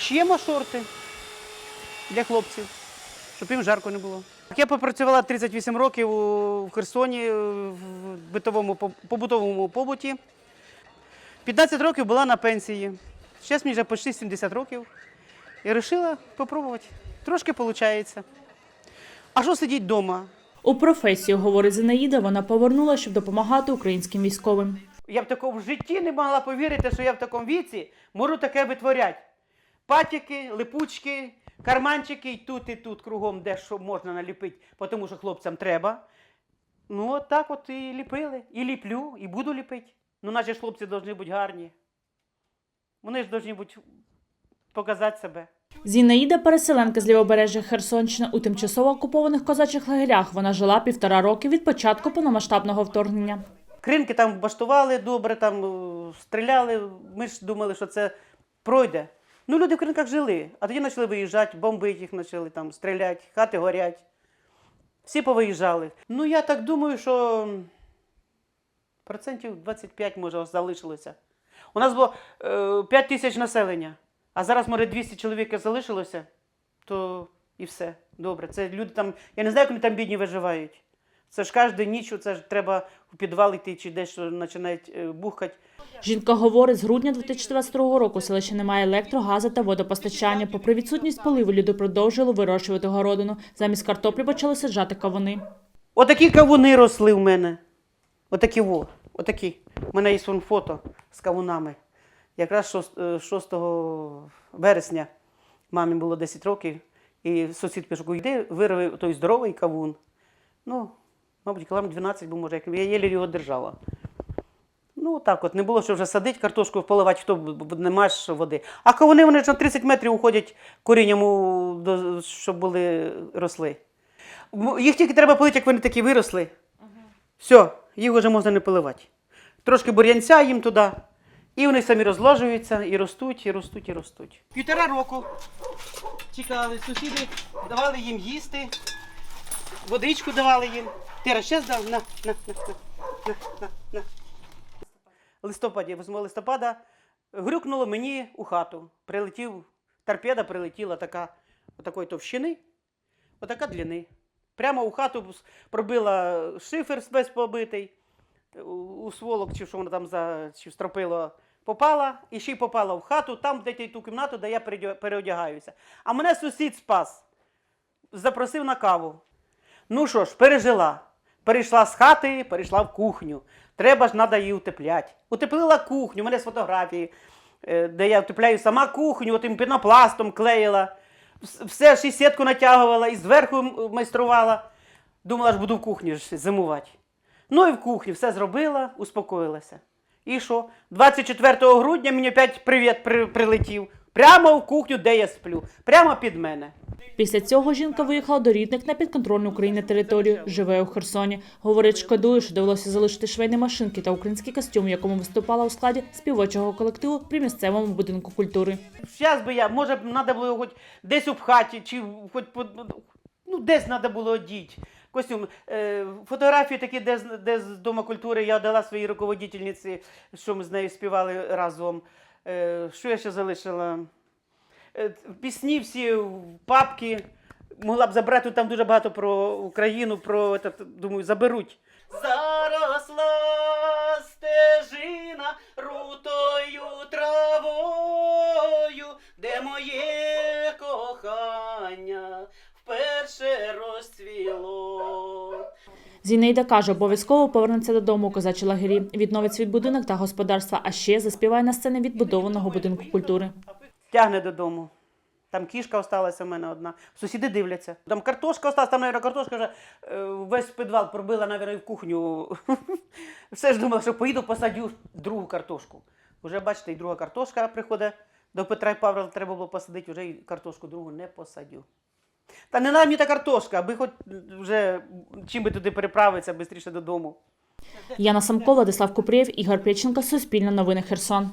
Шиємо шорти для хлопців, щоб їм жарко не було. Я попрацювала 38 років у в Херсоні в битовому побутовому побуті. 15 років була на пенсії. Зараз мені вже почти 70 років. І вирішила спробувати. Трошки виходить. А що сидіть вдома? У професію, говорить Зинаїда, вона повернула, щоб допомагати українським військовим. Я в такому житті не могла повірити, що я в такому віці можу таке витворяти. Патіки, липучки, карманчики і тут, і тут кругом, де що можна наліпити, тому що хлопцям треба. Ну, от так от і ліпили. І ліплю, і буду ліпити. Ну, наші ж хлопці повинні бути гарні. Вони ж повинні бути показати себе. Зінаїда переселенка з лівобережжя Херсонщини у тимчасово окупованих козачих лагерях. Вона жила півтора роки від початку повномасштабного вторгнення. Кринки там баштували добре, там е, стріляли. Ми ж думали, що це пройде. Ну, люди в кринках жили, а тоді почали виїжджати, бомбити їх почали там, стріляти, хати горять. Всі повиїжджали. Ну, я так думаю, що процентів 25, може, залишилося. У нас було е, 5 тисяч населення, а зараз, може, 200 чоловік залишилося, то і все. Добре. Це люди там, я не знаю, як вони там бідні виживають. Це ж кожну ніч, це ж треба у підвал йти чи десь починають е, бухати. Жінка говорить, з грудня 2022 року селище немає електро, газу та водопостачання. Попри відсутність поливу, люди продовжили вирощувати городину. Замість картоплі почали саджати кавуни. Отакі кавуни росли в мене. Отакі во. Отакі. У мене є вон фото з кавунами. Якраз 6, е, 6 вересня мамі було 10 років, і сусід пішов, йди, вирви той здоровий кавун. Ну, мабуть, кілометр 12 був, може, як я єлі його держала. Ну, так от, не було що вже садити, картошку поливати, хто б- води. А кавуни вони ж на 30 метрів уходять корінням, до- щоб були росли. Їх тільки треба полити, як вони такі виросли. Все, їх вже можна не поливати. Трошки бур'янця їм туди, і вони самі розложуються, і ростуть, і ростуть, і ростуть. Півтора року чекали, сусіди давали їм їсти, водичку давали їм. Тера, ще здав, на, на, на, на, на, на. Листопаді, 8 листопада, грюкнуло мені у хату. Прилетів, торпеда прилетіла така, отакої товщини, отака длини. Прямо у хату пробила шифер весь побитий, у, сволок, чи що воно там за чи стропило, попала, і ще й попала в хату, там, де ту кімнату, де я переодягаюся. А мене сусід спас, запросив на каву. Ну що ж, пережила. Перейшла з хати, перейшла в кухню. Треба ж треба її утепляти. Утеплила кухню, у мене з фотографії, е, де я утепляю сама кухню, отим пінопластом клеїла. Все ж і сітку натягувала, і зверху майструвала. Думала, ж буду в кухні ж зимувати. Ну і в кухні все зробила, успокоїлася. І що? 24 грудня мені опять привіт прилетів. Прямо в кухню, де я сплю. Прямо під мене. Після цього жінка виїхала до рідних на підконтрольну Україні територію. Живе у Херсоні. Говорить, шкодує, що довелося залишити швейні машинки та український костюм, в якому виступала у складі співочого колективу при місцевому будинку культури. Зараз би я, може треба було хоч десь у хаті, чи хоч ну, десь треба було одіти. Костюм. Е, фотографії такі, де, де з Дома культури я дала своїй руководительниці, що ми з нею співали разом. Е, що я ще залишила? Е, пісні всі, в папки. Могла б забрати там дуже багато про Україну, про этот, думаю, заберуть. Заросла стежина рутою травою, де моє кохання вперше розцвіло. Зінейда каже, обов'язково повернеться додому у козачі лагері, відновить свій будинок та господарства, а ще заспіває на сцені відбудованого будинку культури. Тягне додому. Там кішка осталася в мене одна. Сусіди дивляться. Там картошка осталась, там, мабуть, картошка вже е, весь підвал пробила, і в кухню. Все ж думала, що поїду посадю другу картошку. Вже бачите, і друга картошка приходить до Петра і Павла, треба було посадити, вже і картошку другу не посадю. Та не мені та картошка, аби хоч вже чим би туди переправитися швидше додому. Яна Самко, Владислав Купрієв, Ігор Приченко, Суспільне новини Херсон.